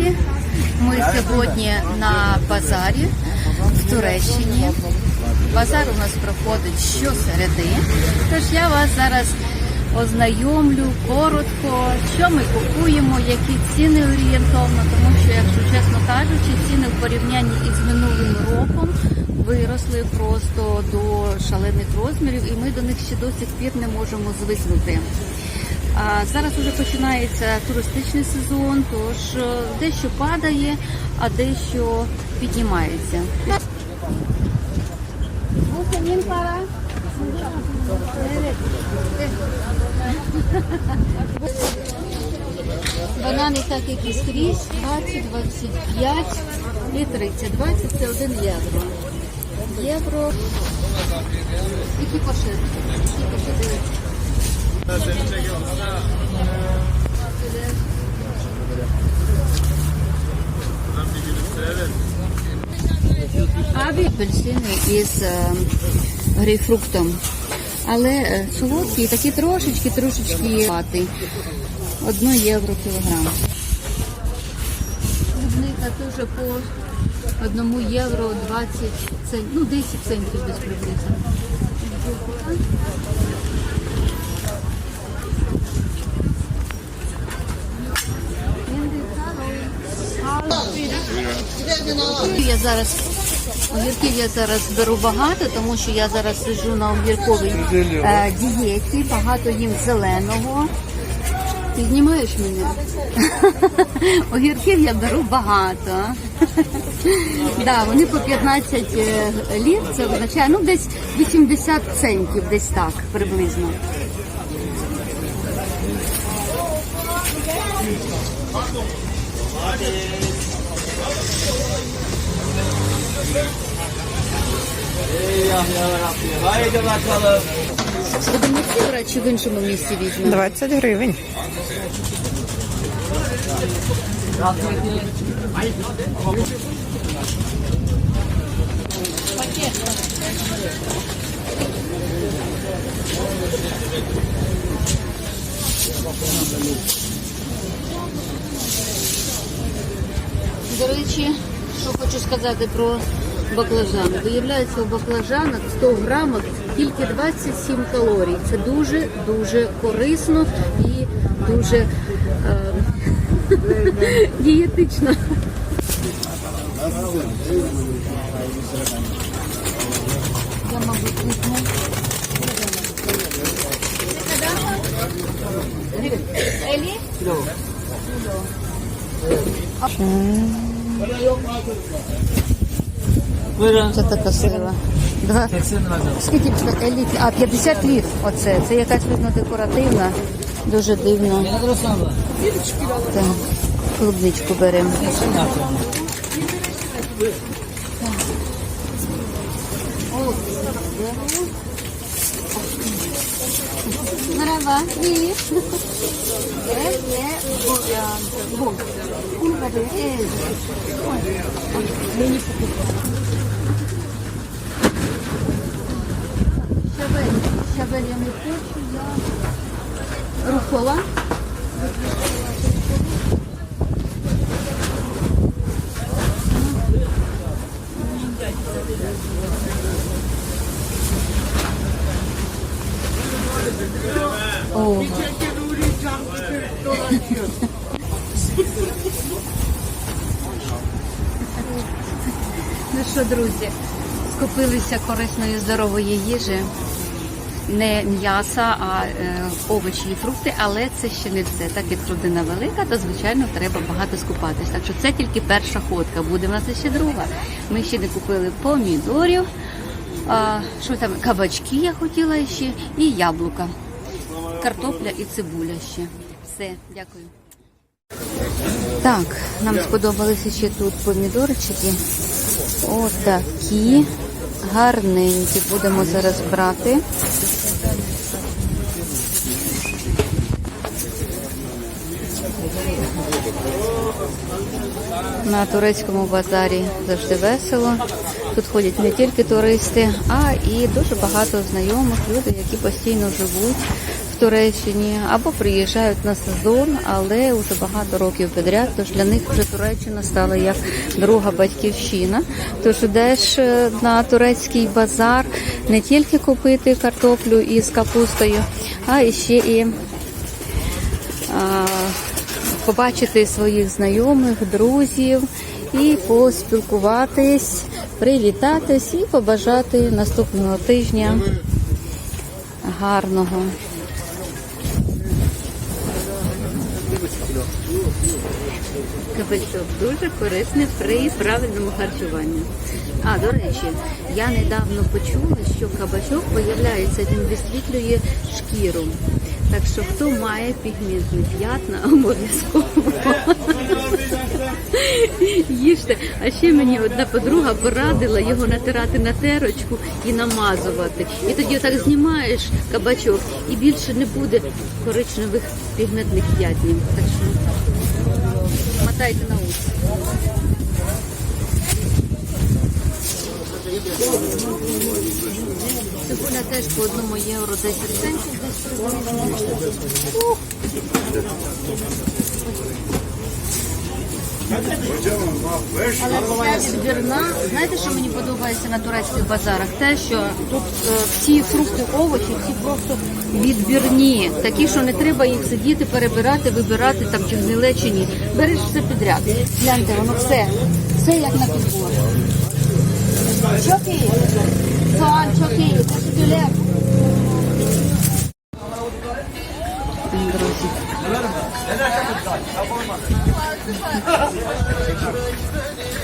друзі. Ми сьогодні на базарі в Туреччині. Базар у нас проходить щосереди. Тож я вас зараз ознайомлю коротко, що ми купуємо, які ціни орієнтовно, тому що, якщо чесно кажучи, ціни в порівнянні із минулим роком виросли просто до шалених розмірів, і ми до них ще до сих пір не можемо звикнути. Зараз вже починається туристичний сезон, тож е, дещо падає, а дещо піднімається. Банани так як і скрізь 20, 25 і 30. 20 це 1 євро. Євро. Які поширки? Які поширки? Абі апельсини із е, грейпфруктом. Але е, солодкі, такі трошечки, трошечки вати. Одно євро кілограм. Клубника теж по одному євро 20 центів, ну 10 центів десь приблизно. Я зараз огірків я зараз беру багато, тому що я зараз сиджу на огірковій е, дієті, багато їм зеленого. Ти знімаєш мене? Огірків я беру багато. да, вони по 15 е, літ, це означає ну десь 80 центів, десь так приблизно. Haydi bakalım. Чи в іншому місці візьмемо? 20 гривень. До речі, що хочу сказати про баклажани. Виявляється, у баклажанах 100 грамах тільки 27 калорій. Це дуже дуже корисно і дуже е, дієтично. Я, мабуть, візьму. Елі? Це така сила. Два. Скільки це еліт? А, 50 літ. Оце. Це якась видно декоративна. Дуже дивно. Так. Клубничку беремо. Merhaba. İyi. Evet. Щавель. Щавель я не хочу. Я... Рукола. О. Ну що, друзі, скупилися корисної здорової їжі. Не м'яса, а е, овочі і фрукти, але це ще не все. Так як родина велика, то звичайно треба багато скупатись. Так що це тільки перша ходка. Буде в нас ще друга. Ми ще не купили помідорів, а, що там, кабачки я хотіла ще, і яблука, картопля і цибуля ще. Все, дякую. Так, нам сподобалися ще тут помідорчики. Отакі гарненькі. Будемо зараз брати. На турецькому базарі завжди весело. Тут ходять не тільки туристи, а і дуже багато знайомих людей, які постійно живуть Туреччині або приїжджають на сезон, але вже багато років підряд. Тож для них вже Туреччина стала як друга батьківщина. Тож йдеш е, на турецький базар не тільки купити картоплю із капустою, а і ще і а, побачити своїх знайомих, друзів і поспілкуватись, привітатись і побажати наступного тижня гарного. Кабачок дуже корисний при правильному харчуванні. А, до речі, я недавно почула, що кабачок виявляється, він висвітлює шкіру. Так що хто має пігментні п'ятна, обов'язково їжте. А ще мені одна подруга порадила його натирати на терочку і намазувати. І тоді отак знімаєш кабачок і більше не буде коричневих пігментних п'ятнів. Так що мотайте на ус. Цибуля теж по одному євро 10 центів. Ух. Але ця відбірна, знаєте, що мені подобається на турецьких базарах? Те, що тут е, всі фрукти, овочі, всі просто відбірні, такі, що не треба їх сидіти, перебирати, вибирати там чи гниле, чи ні. Береш все підряд. Гляньте, воно все, все як на підбор. Çok. Друзі. Çekil.